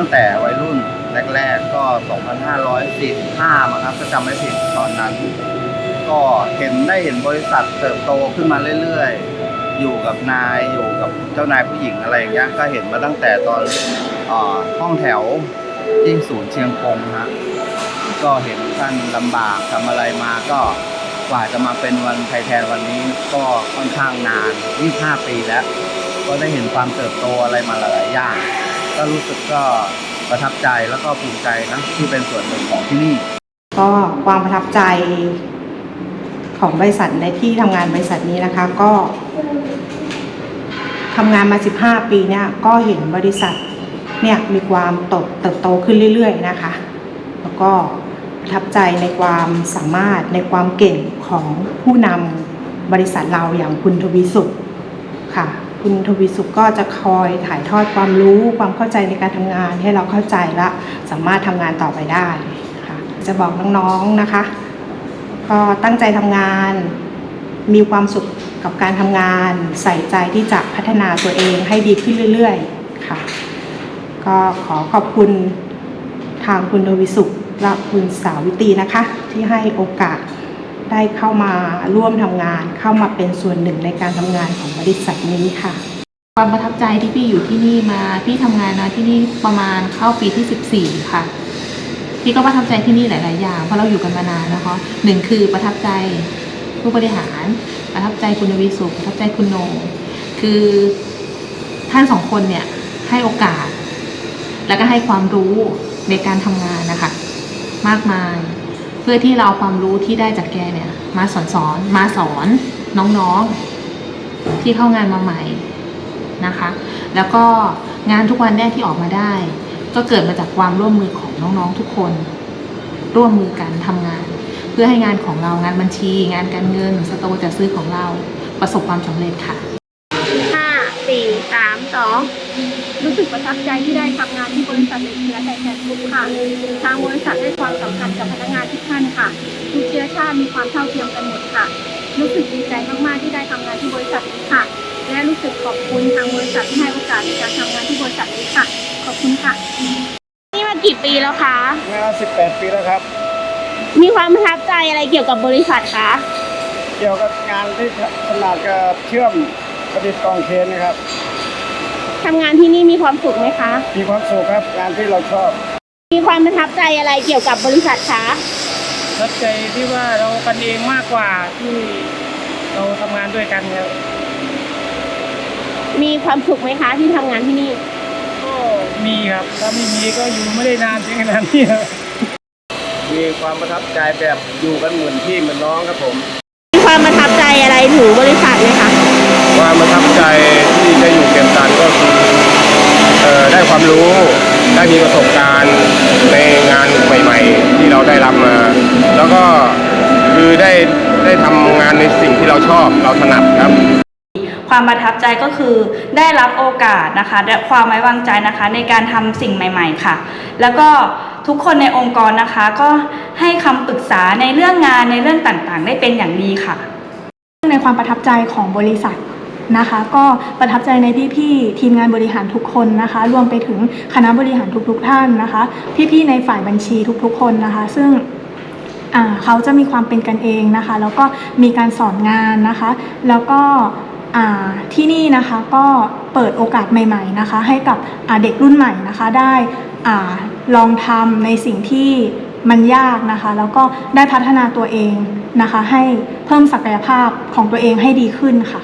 ตั้งแต่วัยรุ่นแรก ๆ ก็ 2,545มั้งครับถ้าจำไม่ผิดตอนนั้น ก็เห็นได้เห็นบริษัทเติบโตขึ้นมาเรื่อยๆ อยู่กับนายอยู่กับเจ้านายผู้หญิงอะไรอย่างเงี้ยก็เห็นมาตั้งแต่ตอนอห้องแถวที่ศูนย์เชียงคงฮะก็เห็นท่านลำบากทำอะไรมาก็กว่าจะมาเป็นวันไทยแทนวันนี้ก็ค่อนข้างนาน 25 ปีแล้ว ก็ได้เห็นความเติบโตอะไรมาหลายๆอย่าง ก็รู้สึกก็ประทับใจแล้วก็ภูมิใจนะที่เป็นส่วนหนึ่งของที่นี่ ก็ความประทับใจของบริษัทในที่ทำงานบริษัทนี้นะคะ ก็ทำงานมา 15 ปีเนี่ยก็เห็นบริษัทเนี่ยมีความเติบโตขึ้นเรื่อยๆนะคะ แล้วก็ประทับใจในความสามารถในความเก่งของผู้นำบริษัทเราอย่างคุณทวีสุขค่ะ คุณทวีสุขก็จะคอยถ่ายทอดความรู้ความเข้าใจในการทำงานให้เราเข้าใจและสามารถทำงานต่อไปได้ค่ะจะบอกน้องๆนะคะ ก็ตั้งใจทำงาน มีความสุขกับการทำงาน ใส่ใจที่จะพัฒนาตัวเองให้ดีขึ้นเรื่อยๆค่ะ ก็ขอขอบคุณทางคุณทวีสุขและคุณสาวิตรีนะคะ ที่ให้โอกาส ได้เข้ามาร่วมทำงาน เข้ามาเป็นส่วนหนึ่งในการทำงานของบริษัทนี้ค่ะ ความประทับใจที่พี่อยู่ที่นี่มาพี่ทำงานนะที่นี่ประมาณเข้าปีที่ 14 ค่ะ พี่ก็ประทับใจที่นี่หลาย ๆ อย่างเพราะเราอยู่กันมานานนะคะหนึ่งคือประทับใจผู้บริหาร ประทับใจคุณวีสุขประทับใจคุณโหนงคือท่านสองคนเนี่ยให้โอกาส แล้วก็ให้ความรู้ในการทำงานนะคะ มากมาย พื่อที่เราความรู้ที่ได้จากแกเนี่ย มาสอนสอนมาสอนน้องๆ ที่เข้างานมาใหม่นะคะ แล้วก็งานทุกวันแรกที่ออกมาได้ ก็เกิดมาจากความร่วมมือของน้องๆทุกคน ร่วมมือกันทำงาน เพื่อให้งานของเรางานบัญชี งานการเงินสโตร์จัดซื้อของเราประสบความสำเร็จค่ะ รู้สึกประทับใจที่ได้ทำงานที่บริษัทเหล็กเชื้อไทยแทนกรุ๊ปค่ะ ทางบริษัทให้ความสำคัญกับพนักงานทุกท่านค่ะ ทุกเชื้อชาติมีความเท่าเทียมกันหมดค่ะ รู้สึกดีใจมากๆที่ได้ทำงานที่บริษัทนี้ค่ะ และรู้สึกขอบคุณทางบริษัทที่ให้โอกาสในการทำงานที่บริษัทนี้ค่ะ ขอบคุณค่ะ นี่มากี่ปีแล้วคะงาน18 ปีแล้วครับ มีความประทับใจอะไรเกี่ยวกับบริษัทคะ เกี่ยวกับงานที่ขนาดกับเชื่อมประดิษฐ์กองเคนนะครับ ทำงานที่นี่มีความสุขไหมคะ มีความสุขครับงานที่เราชอบมีความประทับใจอะไรเกี่ยวกับบริษัทคะประทับใจที่ว่าเรากันเองมากกว่าที่เราทำงานด้วยกันครับมีความสุขไหมคะที่ทำงานที่นี่ ก็มีครับ ถ้าไม่มีก็อยู่ไม่ได้นานถึงขนาดนี้ครับ มีความประทับใจแบบอยู่กันเหมือนพี่เหมือนน้องครับผม มีความประทับใจอะไรถึงบริษัทไหมคะ ความประทับใจที่ได้อยู่เกมตันก็คือเอ่อได้ความรู้ได้มีประสบการณ์ในงานใหม่ๆ ที่เราได้รับมา แล้วก็คือได้ได้ทำงานในสิ่งที่เราชอบเราถนัดครับความประทับใจก็คือได้รับโอกาสนะคะและความไว้วางใจนะคะ ในการทำสิ่งใหม่ ๆ ค่ะ แล้วก็ทุกคนในองค์กรนะคะ ก็ให้คำปรึกษาในเรื่องงานในเรื่องต่างๆ ได้เป็นอย่างดีค่ะ ในความประทับใจของบริษัท นะคะ ก็ประทับใจในพี่ๆทีมงานบริหารทุกคนนะคะ รวมไปถึงคณะบริหารทุกๆท่านนะคะ พี่ๆในฝ่ายบัญชีทุกๆคนนะคะ ซึ่งเขาจะมีความเป็นกันเองนะคะ แล้วก็มีการสอนงานนะคะ แล้วก็ที่นี่นะคะก็เปิดโอกาสใหม่ ๆนะคะ ให้กับเด็กรุ่นใหม่นะคะได้อลองทำในสิ่งที่มันยากนะคะ แล้วก็ได้พัฒนาตัวเองนะคะ ให้เพิ่มศักยภาพของตัวเองให้ดีขึ้นค่ะ